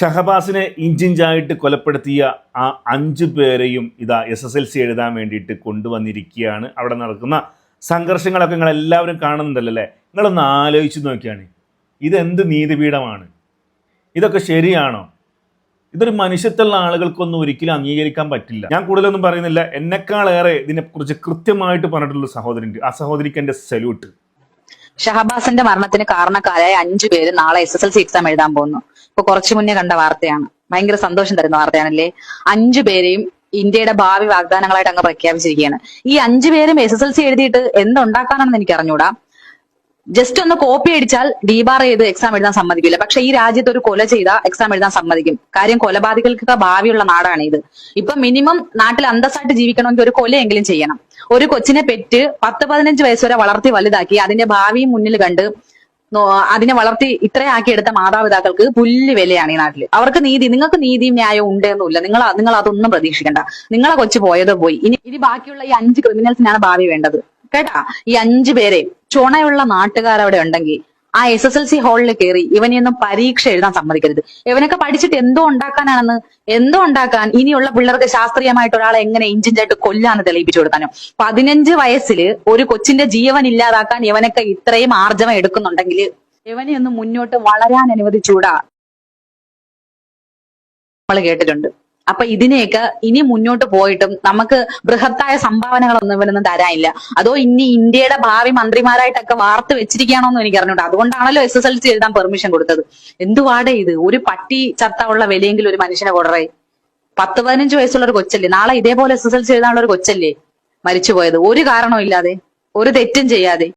ഷഹബാസിനെ ഇഞ്ചിഞ്ചായിട്ട് കൊലപ്പെടുത്തിയ ആ അഞ്ചു പേരെയും ഇതാ എസ് എസ് എൽ സി എഴുതാൻ വേണ്ടിയിട്ട് കൊണ്ടുവന്നിരിക്കുകയാണ്. അവിടെ നടക്കുന്ന സംഘർഷങ്ങളൊക്കെ നിങ്ങൾ എല്ലാവരും കാണുന്നുണ്ടല്ലോ അല്ലേ? നിങ്ങളൊന്ന് ആലോചിച്ച് നോക്കിയാണ്. ഇതെന്ത് നീതിപീഠമാണ്? ഇതൊക്കെ ശരിയാണോ? ഇതൊരു മനുഷ്യത്തുള്ള ആളുകൾക്കൊന്നും ഒരിക്കലും അംഗീകരിക്കാൻ പറ്റില്ല. ഞാൻ കൂടുതലൊന്നും പറയുന്നില്ല. എന്നെക്കാളേറെ ഇതിനെക്കുറിച്ച് കൃത്യമായിട്ട് പറഞ്ഞിട്ടുള്ള സഹോദരൻ ആ സഹോദരിക്ക് എന്റെ സല്യൂട്ട് ഷഹബാസിന്റെ മരണത്തിന് കാരണക്കാരായ അഞ്ചു പേര് നാളെ S S L C exam എഴുതാൻ പോകുന്നു. ഇപ്പൊ കുറച്ചു മുന്നേ കണ്ട വാർത്തയാണ്. ഭയങ്കര സന്തോഷം തരുന്ന വാർത്തയാണല്ലേ? അഞ്ചു പേരെയും ഇന്ത്യയുടെ ഭാവി വാഗ്ദാനങ്ങളായിട്ട് അങ്ങ് പ്രഖ്യാപിച്ചിരിക്കുകയാണ്. ഈ അഞ്ചു പേരും എസ് എസ് എൽ സി എഴുതിയിട്ട് എന്തുണ്ടാക്കാനാണെന്ന് എനിക്ക് അറിഞ്ഞൂടാ ജസ്റ്റ് ഒന്ന് കോപ്പി അടിച്ചാൽ ഡീബാർ ചെയ്ത് എക്സാം എഴുതാൻ സമ്മതിക്കില്ല. പക്ഷെ ഈ രാജ്യത്ത് ഒരു കൊല ചെയ്ത എക്സാം എഴുതാൻ സമ്മതിക്കും. കാര്യം കൊലപാതകൾക്ക് ഭാവിയുള്ള നാടാണ് ഇത്. ഇപ്പൊ മിനിമം നാട്ടിൽ അന്തസ്സായിട്ട് ജീവിക്കണമെങ്കിൽ ഒരു കൊലയെങ്കിലും ചെയ്യണം. ഒരു കൊച്ചിനെ പെറ്റ് പത്ത് പതിനഞ്ച് വയസ്സ് വരെ വളർത്തി വലുതാക്കി അതിന്റെ ഭാവിയും മുന്നിൽ കണ്ട് അതിനെ വളർത്തി ഇത്രയാക്കിയെടുത്ത മാതാപിതാക്കൾക്ക് പുല്ല് വിലയാണ് ഈ നാട്ടിൽ അവർക്ക് നീതി നിങ്ങൾക്ക് നീതിയും ന്യായവും ഉണ്ടെന്നില്ല നിങ്ങൾ നിങ്ങൾ അതൊന്നും പ്രതീക്ഷിക്കണ്ട. നിങ്ങളെ കൊച്ചു പോയത് പോയി. ഇനി ഇനി ബാക്കിയുള്ള ഈ അഞ്ച് ക്രിമിനൽസിനാണ് ഭാവി വേണ്ടത്. കേട്ടാ? ഈ അഞ്ചു പേരെ ചുണയുള്ള നാട്ടുകാർ അവിടെ ഉണ്ടെങ്കിൽ ആ എസ് എസ് എൽ സി ഹാളിൽ കയറി ഇവനെയൊന്നും പരീക്ഷ എഴുതാൻ സമ്മതിക്കരുത്. ഇവനൊക്കെ പഠിച്ചിട്ട് എന്തോ ഉണ്ടാക്കാനാണെന്ന് എന്തോ ഉണ്ടാക്കാൻ ഇനിയുള്ള പിള്ളേർക്ക് ശാസ്ത്രീയമായിട്ട് ഒരാളെ എങ്ങനെ ഇഞ്ചിഞ്ചായിട്ട് കൊല്ലാന്ന് തെളിയിപ്പിച്ചു കൊടുക്കാനോ. പതിനഞ്ച് വയസ്സിൽ ഒരു കൊച്ചിന്റെ ജീവൻ ഇല്ലാതാക്കാൻ ഇവനൊക്കെ ഇത്രയും ആർജവം എടുക്കുന്നുണ്ടെങ്കിൽ ഇവനെ ഒന്ന് മുന്നോട്ട് വളരാൻ അനുവദിച്ചൂടാ. നമ്മൾ കേട്ടിട്ടുണ്ട്. അപ്പൊ ഇതിനെയൊക്കെ ഇനി മുന്നോട്ട് പോയിട്ടും നമുക്ക് ബൃഹത്തായ സംഭാവനകളൊന്നും ഇവരൊന്നും തരാനില്ല. അതോ ഇനി ഇന്ത്യയുടെ ഭാവി മന്ത്രിമാരായിട്ടൊക്കെ വാർത്ത വെച്ചിരിക്കുകയാണോന്നും എനിക്ക് അറിഞ്ഞൂടാ. അതുകൊണ്ടാണല്ലോ എസ് എസ് എൽ സി എഴുതാൻ പെർമിഷൻ കൊടുത്തത്. എന്തുവാടേ ഇത്? ഒരു പട്ടി ചത്ത ഉള്ള വിലയെങ്കിലും ഒരു മനുഷ്യനെ കൊടറേ പത്ത് പതിനഞ്ച് വയസ്സുള്ള ഒരു കൊച്ചല്ലേ? നാളെ ഇതേപോലെ എസ് എസ് എൽ സി എഴുതാനുള്ള ഒരു കൊച്ചല്ലേ മരിച്ചുപോയത്? ഒരു കാരണവും ഇല്ലാതെ. ഒരു തെറ്റും ചെയ്യാതെ.